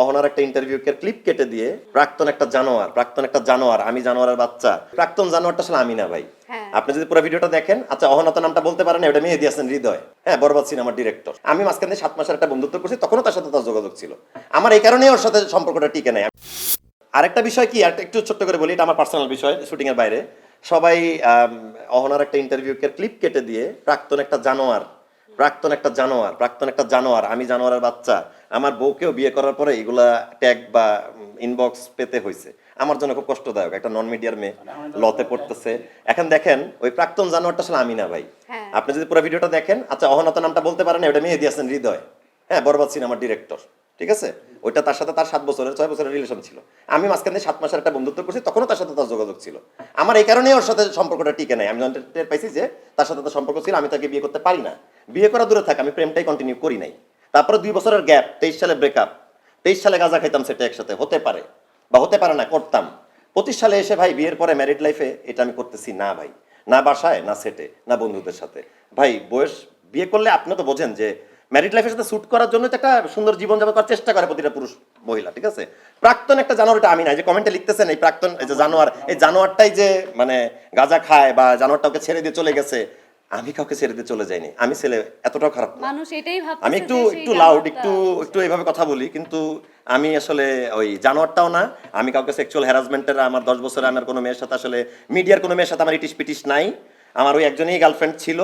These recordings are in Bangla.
অহনার একটা ইন্টারভিউ ক্লিপ কেটে দিয়ে প্রাক্তন একটা জানোয়ার প্রাক্তন একটা জানোয়ার আমি জানোয়ারের বাচ্চা। প্রাক্তন জানোয়ারটা আসলে আমি না ভাই। হ্যাঁ। আপনি যদি পুরো ভিডিওটা দেখেন আচ্ছা অহনা তো নামটা বলতে পারেন ওটা মেহেদি হাসান হৃদয়। হ্যাঁ বরবাদ সিনেমার ডিরেক্টর আমি মাঝখানে সাত মাসের একটা বন্ধুত্ব করছি তখনও তার সাথে তার যোগাযোগ ছিল। আমার এই কারণেই ওর সাথে সম্পর্কটা টিকে নেই। আরেকটা বিষয় কি আরেকটা একটু ছোট্ট করে বলি এটা আমার পার্সোনাল বিষয় শুটিং এর বাইরে। সবাই অহনার একটা ইন্টারভিউ ক্লিপ কেটে দিয়ে প্রাক্তন একটা জানোয়ার প্রাক্তন একটা জানোয়ার প্রাক্তন একটা জানোয়ার আমি জানোয়ারের বাচ্চা। আমার বউকেও বিয়ে করার পরে এগুলা ট্যাগ বা ইনবক্স পেতে হয়েছে আমার জন্য খুব কষ্টদায়ক একটা নন মিডিয়ার মেয়ে লতে পড়তেছে। এখন দেখেন ওই প্রাক্তন জানোয়ারটা আসলে আমি না ভাই। হ্যাঁ। আপনি যদি পুরো ভিডিওটা দেখেন আচ্ছা অহনা তো নামটা বলতে পারেন ওটা মেহেদি হাসান হৃদয়। হ্যাঁ বরবাদ সিনেমার ডিরেক্টর ঠিক আছে? ওইটা তার সাথে তার সাত বছরের ছয় বছরের রিলেশন ছিল। আমি মাঝখানে সাত মাসের একটা বন্ধুত্ব করছি তখনও তার সাথে তার যোগাযোগ ছিল। আমার এই কারণেই ওর সাথে সম্পর্কটা টিকে নাই। আমি টের পাইছি যে তার সাথে তার সম্পর্ক ছিল আমি তাকে বিয়ে করতে পারি না। বিয়ে করা দূরে থাক, আমি প্রেমটাই কন্টিনিউ করি নাই। তারপরে দুই বছরের গ্যাপ তেইশ সালে ব্রেকআপ তেইশ সালে গাঁজা খাইতাম সেটা একসাথে, হতে পারে বা হতে পারে না, করতাম। পঁচিশ সালে এসে ভাই বিয়ের পরে ম্যারিড লাইফে এটা আমি করতেছি না ভাই, না বাসায়, না সেটে না বন্ধুদের সাথে। ভাই, বয়স, বিয়ে করলে আপনি তো বোঝেন যে ম্যারিড লাইফের সাথে শুট করার জন্য একটা সুন্দর জীবন যাপন করার চেষ্টা করে প্রতিটা পুরুষ মহিলা, ঠিক আছে? প্রাক্তন একটা জানোয়ার, এটা আমি না যে কমেন্টে লিখতেছেন এই প্রাক্তন, এই যে জানোয়ার, এই জানোয়ারটাই যে মানে গাঁজা খায় বা জানোয়ারটা ওকে ছেড়ে দিয়ে চলে গেছে আমি কাউকে ছেড়ে দিয়ে চলে যাইনি। আমি ছেলে এতটাও খারাপ না। মানুষ এটাই ভাবছে আমি একটু একটু লাউড একটু একটু এইভাবে কথা বলি কিন্তু আমি আসলে ওই জানোয়ারটাও না। আমি কাউকে সেক্সুয়াল হ্যারাসমেন্টের আমার দশ বছরে আমার কোনো মেয়ের সাথে আসলে মিডিয়ার কোনো মেয়ের সাথে আমার ইটিস পিটিস নাই। আমার ওই একজনই গার্লফ্রেন্ড ছিল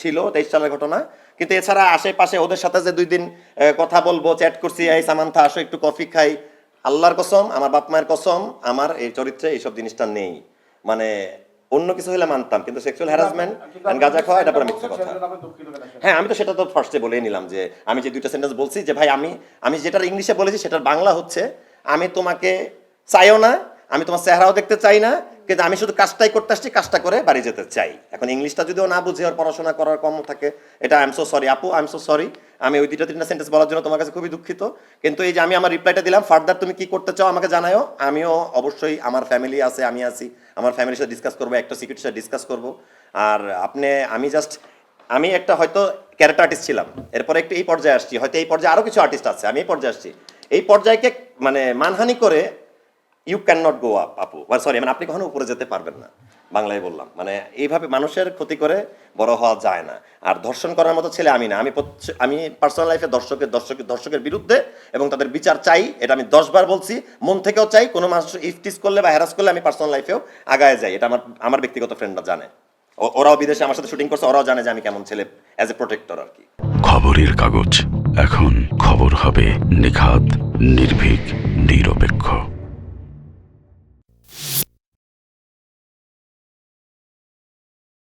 ছিল তেইশ সালের ঘটনা। কিন্তু এছাড়া আশেপাশে ওদের সাথে যে দুই দিন কথা বলব চ্যাট করছি এই সামান্থা আসো একটু কফি খাই। আল্লাহর কসম আমার বাপ মায়ের কসম আমার এই চরিত্রে এইসব জিনিসটা নেই। মানে অন্য কিছু হলে মানতাম কিন্তু সেক্সুয়াল হ্যারাসমেন্ট গাঁজা খাওয়া এটা পরে মিথ্যে কথা। হ্যাঁ আমি তো সেটা তো ফার্স্টে বলেই নিলাম যে আমি যে দুইটা সেন্টেন্স বলছি যে ভাই আমি আমি যেটার ইংলিশে বলেছি সেটার বাংলা হচ্ছে আমি তোমাকে চাইও না আমি তোমার চেহারাও দেখতে চাই না কিন্তু আমি শুধু কাজটাই করতে আসছি, কাজটা করে বাড়ি যেতে চাই। এখন ইংলিশটা যদিও না বুঝে আর পড়াশোনা করার কম থাকে, এটা আই এম সো সরি আপু আই এম সো সরি আমি ওই দুইটা, তিনটা সেন্টেন্স বলার জন্য তোমার কাছে খুবই দুঃখিত। কিন্তু এই যে আমি আমার রিপ্লাইটা দিলাম ফার্দার তুমি কি করতে চাও আমাকে জানাও আমিও অবশ্যই আমার ফ্যামিলি আছে, আমি আছি। আমার ফ্যামিলির সাথে ডিসকাস করব, একটা সিকিউরিটির সাথে ডিসকাস করব। আর আপনি, আমি জাস্ট আমি একটা হয়তো ক্যারেক্টার আর্টিস্ট ছিলাম। এরপরে একটু এই পর্যায়ে আসছি। হয়তো এই পর্যায়ে আরও কিছু আর্টিস্ট আছে, আমি এই পর্যায়ে আসছি। এই পর্যায়কে মানে মানহানি করে you can not go up আপু সরি মানে আপনি কখনো উপরে যেতে পারবেন না। বাংলায় বললাম। মানে এইভাবে মানুষের ক্ষতি করে বড় হওয়া যায় না। আর ধর্ষণ করার মতো ছেলে আমি না। আমি আমি পার্সোনাল লাইফে দর্শকের দর্শকের দর্শকের বিরুদ্ধে এবং তাদের বিচার চাই। এটা আমি দশবার বলছি। মন থেকেও চাই কোনো মানুষ ইফটিস করলে বা হ্যারাস করলে আমি পার্সোনাল লাইফেও আগায় যাই। এটা আমার আমার ব্যক্তিগত ফ্রেন্ডরা জানে। ওরাও বিদেশে আমার সাথে শুটিং করছে। ওরাও জানে যে আমি কেমন ছেলে অ্যাজ এ প্রোটেক্টর আর কি। খবরের কাগজ। এখন খবর হবে নিখাত, নির্ভীক, নিরপেক্ষ।